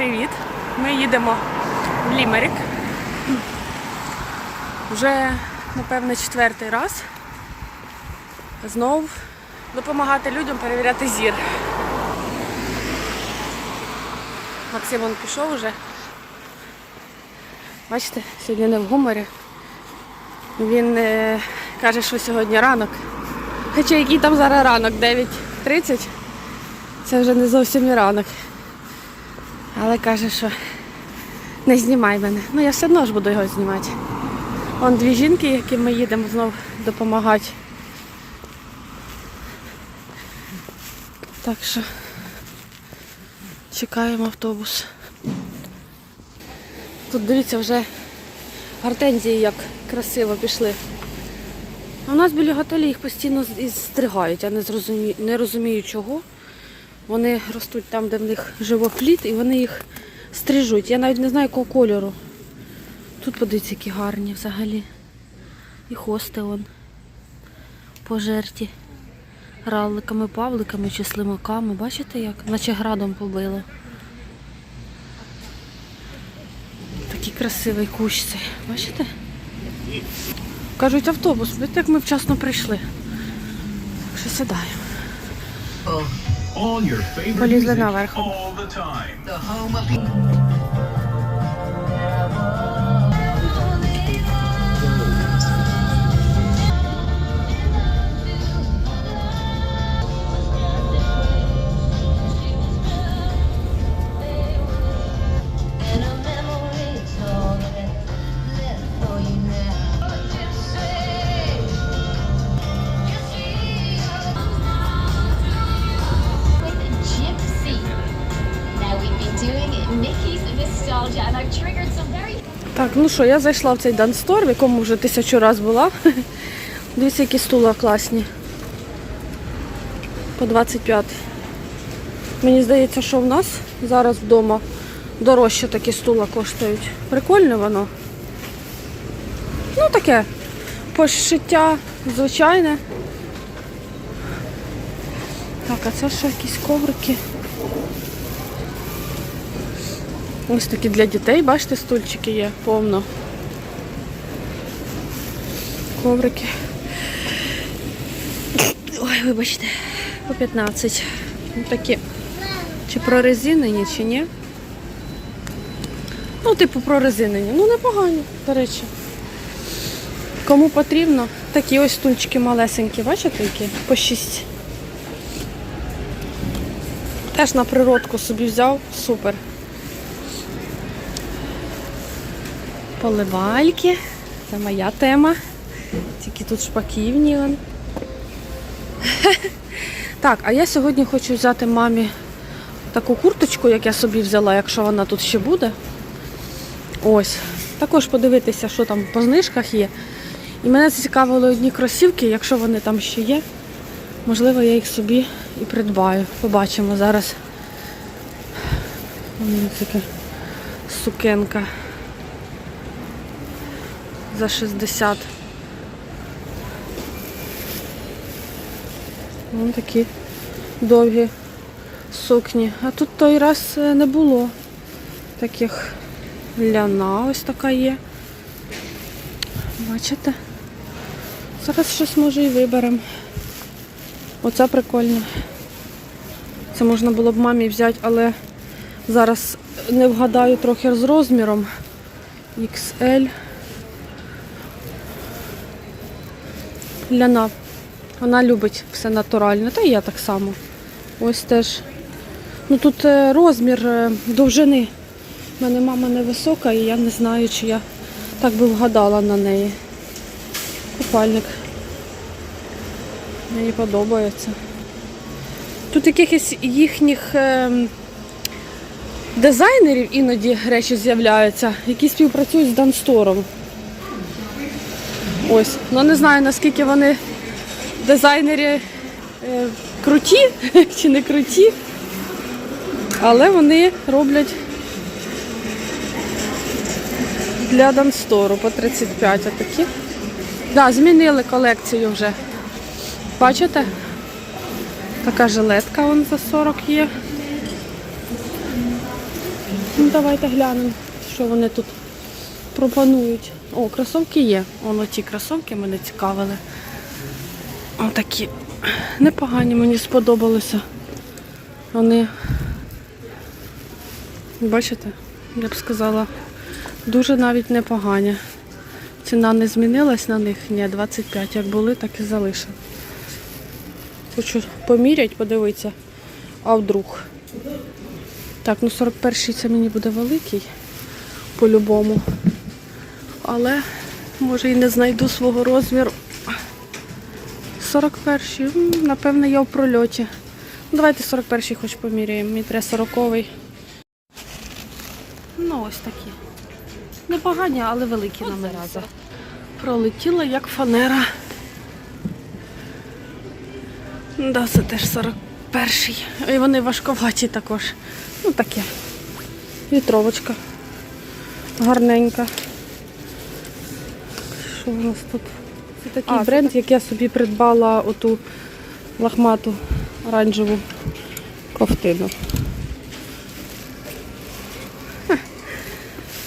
привіт! Ми їдемо в Лімерик. Вже, напевно, четвертий раз. Знов допомагати людям перевіряти зір. Максим он пішов вже. Бачите, сьогодні не в гуморі. Він е, каже, що сьогодні ранок. Хоча який там зараз ранок? 9.30. Це вже не зовсім і ранок. Але каже, що не знімай мене. Ну я все одно ж буду його знімати. Вон дві жінки, яким ми їдемо знов допомагати. Так що чекаємо автобус. Тут дивіться вже гортензії як красиво пішли. У нас біля готелі їх постійно стригають, я не, зрозумію, не розумію чого. Вони ростуть там, де в них живопліт, і вони їх стрижуть. Я навіть не знаю якого кольору. Тут подивіться, які гарні взагалі. І хости вон. Пожерті. Равликами, павликами чи слимаками. Бачите як? Наче градом побило. Такий красивий кущ цей. Бачите? Кажуть, автобус. Як ми вчасно прийшли. Так що сідаємо. All your favorite Полізли music наверх. all the time. The home of ну що, я зайшла в цей данстор, в якому вже тисячу разів була. Дивіться, які стула класні. По 25. Мені здається, що в нас зараз вдома дорожче такі стула коштують. Прикольне воно. Ну таке. Пошиття звичайне. Так, а це що якісь коврики? Ось такі для дітей, бачите, стульчики є повно. Коврики. Ой, вибачте, по 15. Ну такі. Чи прорезинені, чи ні? Ну, типу, прорезинені. Ну, непогані, до речі. Кому потрібно, такі ось стульчики малесенькі, бачите, які? По 6. Теж на природку собі взяв, супер. Поливальки. Це моя тема. Тільки тут шпаківні. Так, а я сьогодні хочу взяти мамі таку курточку, як я собі взяла, якщо вона тут ще буде. Ось. Також подивитися, що там по знижках є. І мене зацікавили одні кросівки, якщо вони там ще є. Можливо, я їх собі і придбаю. Побачимо зараз. Ось така сукенка за 60. Вон такі довгі сукні. А тут той раз е, не було таких ляна ось така є. Бачите? Зараз щось може і виберемо. Оце прикольно. Це можна було б мамі взяти, але зараз не вгадаю трохи з розміром. XL. Ляна. Вона любить все натуральне, та і я так само. Ось теж. Ну тут е, розмір е, довжини. У мене мама невисока і я не знаю, чи я так би вгадала на неї. Купальник. Мені подобається. Тут якихось їхніх е, дизайнерів іноді речі з'являються, які співпрацюють з Данстором. Ось. Ну не знаю наскільки вони дизайнери е, круті чи не круті, але вони роблять для Данстору по 35 отакі. Так, да, змінили колекцію вже. Бачите? Така жилетка вон за 40 є. Ну, давайте глянемо, що вони тут пропонують. О, кросовки є. Воно ті кросовки мене цікавили. Отакі непогані, мені сподобалося. Вони, бачите, я б сказала, дуже навіть непогані. Ціна не змінилась на них, ні, 25, як були, так і залишили. Хочу поміряти, подивитися, а вдруг. Так, ну 41-й це мені буде великий по-любому. Але може і не знайду свого розміру. 41-й, м, напевне, я в прольоті. Давайте 41-й хоч поміряємо. Треба 40-й. Ну, ось такі. Непогані, але великі номери. Пролетіла як фанера. Да, це теж 41-й. І вони важковаті також. Ну таке. Вітровочка. Гарненька. Що у нас тут? Це такий А, це бренд, як я собі придбала оту лахмату оранжеву ковтину.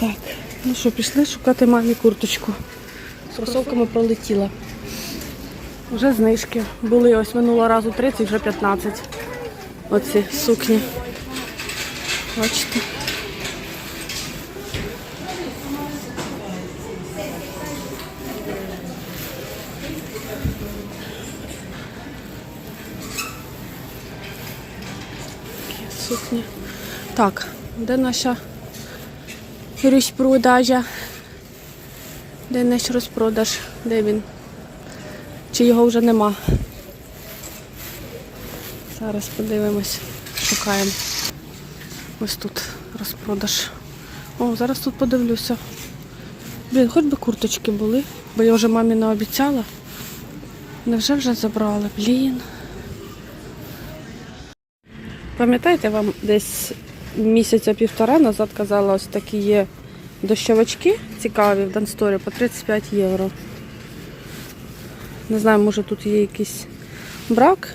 Так, ну що, пішли шукати мамі курточку. З кросовками пролетіла. Вже знижки. Були ось минулого разу 30, вже 15. Оці сукні. Бачите. Так, де наша розпродажа? Де наш розпродаж? Де він? Чи його вже нема? Зараз подивимось, шукаємо. Ось тут розпродаж. О, зараз тут подивлюся. Блін, хоч би курточки були, бо я вже мамі не обіцяла. Невже вже забрали? Блін. Пам'ятаєте, вам десь місяця півтора назад казала, ось такі є дощовички цікаві в Дансторі по 35 євро. Не знаю, може тут є якийсь брак,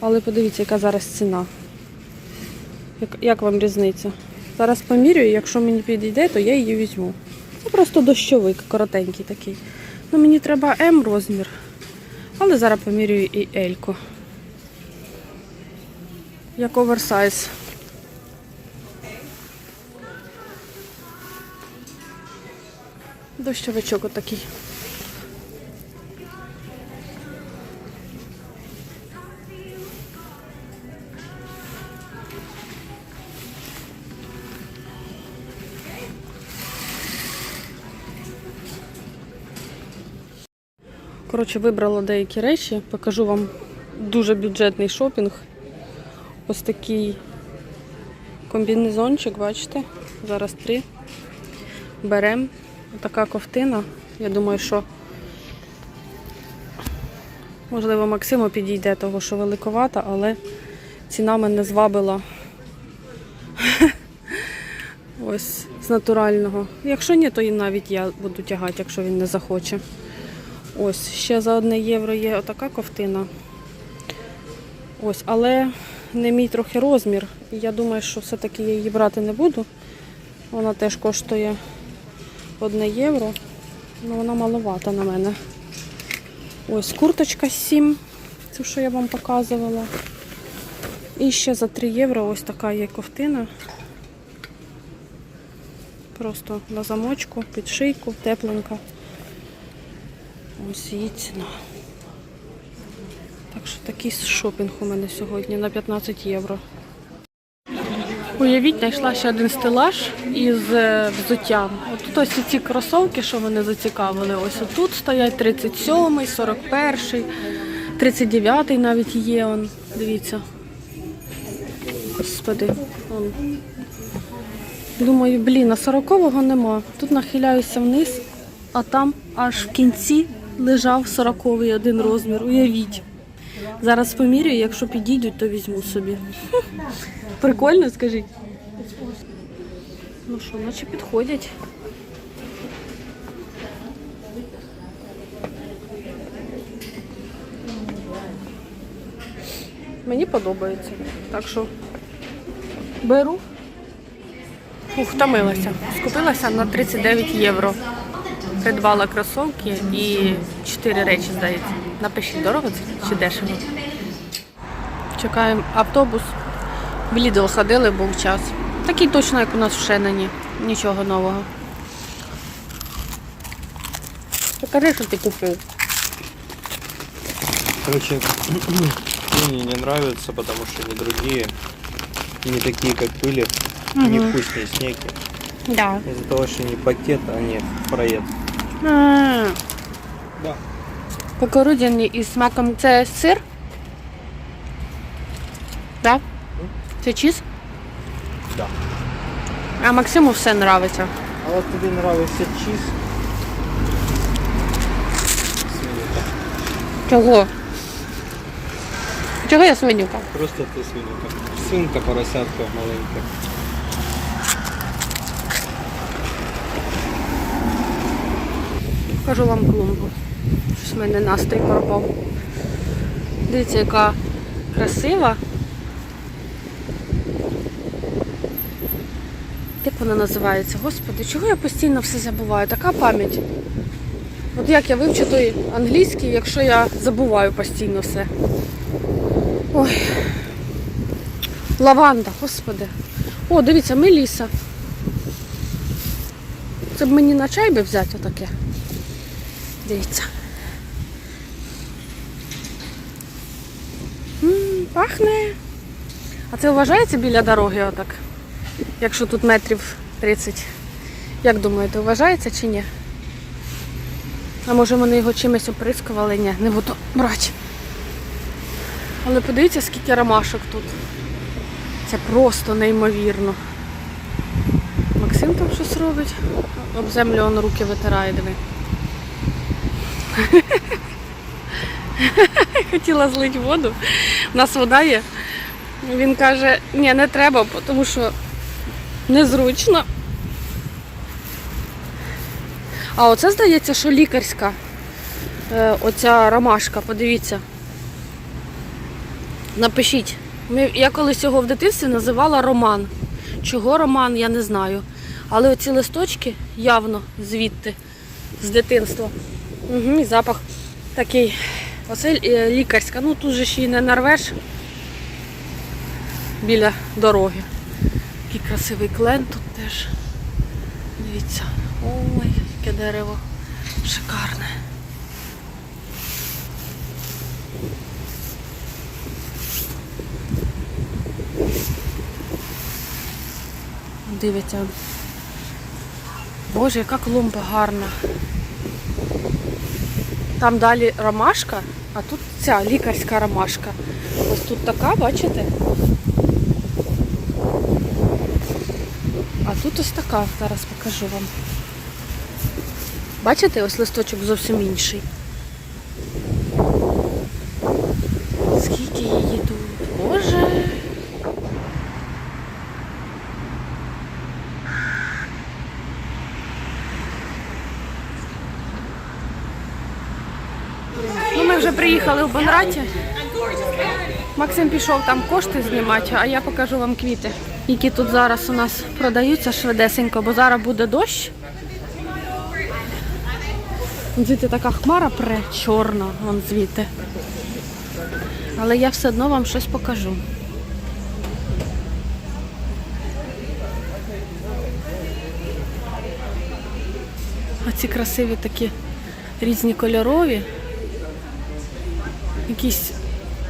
але подивіться, яка зараз ціна. Як, як вам різниця? Зараз помірюю, якщо мені підійде, то я її візьму. Це просто дощовик, коротенький такий. Ну, мені треба М розмір, але зараз помірюю і Ельку. Як оверсайз. Дощовичок отакий. Коротше, вибрала деякі речі, покажу вам дуже бюджетний шопінг. Ось такий комбінезончик, бачите? Зараз три. Беремо. Така ковтина. Я думаю, що можливо Максиму підійде того, що великовата, але ціна мене звабила. Ось з натурального. Якщо ні, то і навіть я буду тягати, якщо він не захоче. Ось, ще за одне євро є отака ковтина. Ось, але не мій трохи розмір. Я думаю, що все-таки я її брати не буду. Вона теж коштує одне євро. Ну, вона маловата на мене. Ось курточка 7, цю, що я вам показувала. І ще за 3 євро ось така є ковтина. Просто на замочку, під шийку, тепленька. Ось її ціна. Так що такий шопінг у мене сьогодні на 15 євро. Уявіть, знайшла ще один стелаж із е, взуттям. Тут ось ці кросовки, що мене зацікавили. Ось тут стоять 37-й, 41-й, 39-й навіть є. Он. Дивіться. Господи. Он. Думаю, блін, а 40-го нема. Тут нахиляюся вниз, а там аж в кінці лежав 40-й один розмір. Уявіть. Зараз помірюю, якщо підійдуть, то візьму собі. Прикольно, скажіть. Ну що, наче підходять. Мені подобається. Так що беру. Ух, втомилася. Скупилася на 39 євро. Придбала кросовки і 4 речі, здається. Напишіть, дорого це чи дешево. Чекаємо автобус. В Лідл ходили, був час. Такий точно, як у нас в Шенені. Нічого нового. Покажи, що ти купив. Короче, мне не нравятся, потому что они другие. Не такие, как были. Невкусные снеки. Да. Из-за того, что они пакет, а не проед. А, Да. Кукурудзяні із смаком це сир? Так? Це чіз? Да. А Максиму все нравиться. А вот тебе нравится чиз? Свинюка. Чого? Чого я свинюка? Просто ты свинюка. Свинка, поросятка маленькая. Покажу вам клумбу. Щось в мене настрій пропав. Дивіться, яка красива. Як вона називається? Господи, чого я постійно все забуваю? Така пам'ять. От як я вивчу той англійський, якщо я забуваю постійно все. Ой. Лаванда, господи. О, дивіться, меліса. Це б мені на чай би взяти отаке. Дивіться. М, пахне. А це вважається біля дороги отак? Якщо тут метрів 30. Як думаєте, вважається чи ні? А може вони його чимось оприскували? Ні, не буду брати. Але подивіться, скільки ромашок тут. Це просто неймовірно. Максим там щось робить. Об землю он руки витирає, диви. Хотіла злити воду. У нас вода є. Він каже, ні, не треба, тому що незручно. А оце здається, що лікарська. Е, оця ромашка, подивіться. Напишіть. Я колись його в дитинстві називала роман. Чого роман, я не знаю. Але оці листочки явно звідти, з дитинства. Угу, запах такий. Оце е, лікарська. Ну тут же ще й не нарвеш біля дороги. Який красивий клен тут теж. Дивіться. Ой, яке дерево. Шикарне. Дивіться. Боже, яка клумба гарна. Там далі ромашка, а тут ця лікарська ромашка. Ось тут така, бачите? Тут ось така, зараз покажу вам. Бачите, ось листочок зовсім інший. Скільки її тут? Боже. Ну, ми вже приїхали в Бонраті. Максим пішов там кошти знімати, а я покажу вам квіти, які тут зараз у нас продаються швидесенько, бо зараз буде дощ. Звідти така хмара пре чорна, вон звідти. Але я все одно вам щось покажу. Оці красиві такі різні кольорові. Якийсь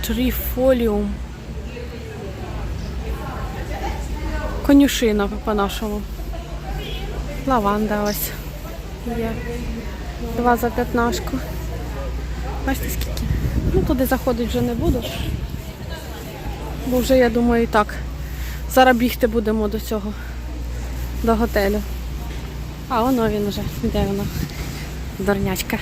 трифоліум. Конюшина по-нашому. Лаванда ось. Є. Два за п'ятнашку. Бачите скільки? Ну туди заходити вже не буду. Бо вже я думаю і так. Зараз бігти будемо до цього, до готелю. А воно він вже. Де воно? Дорнячка.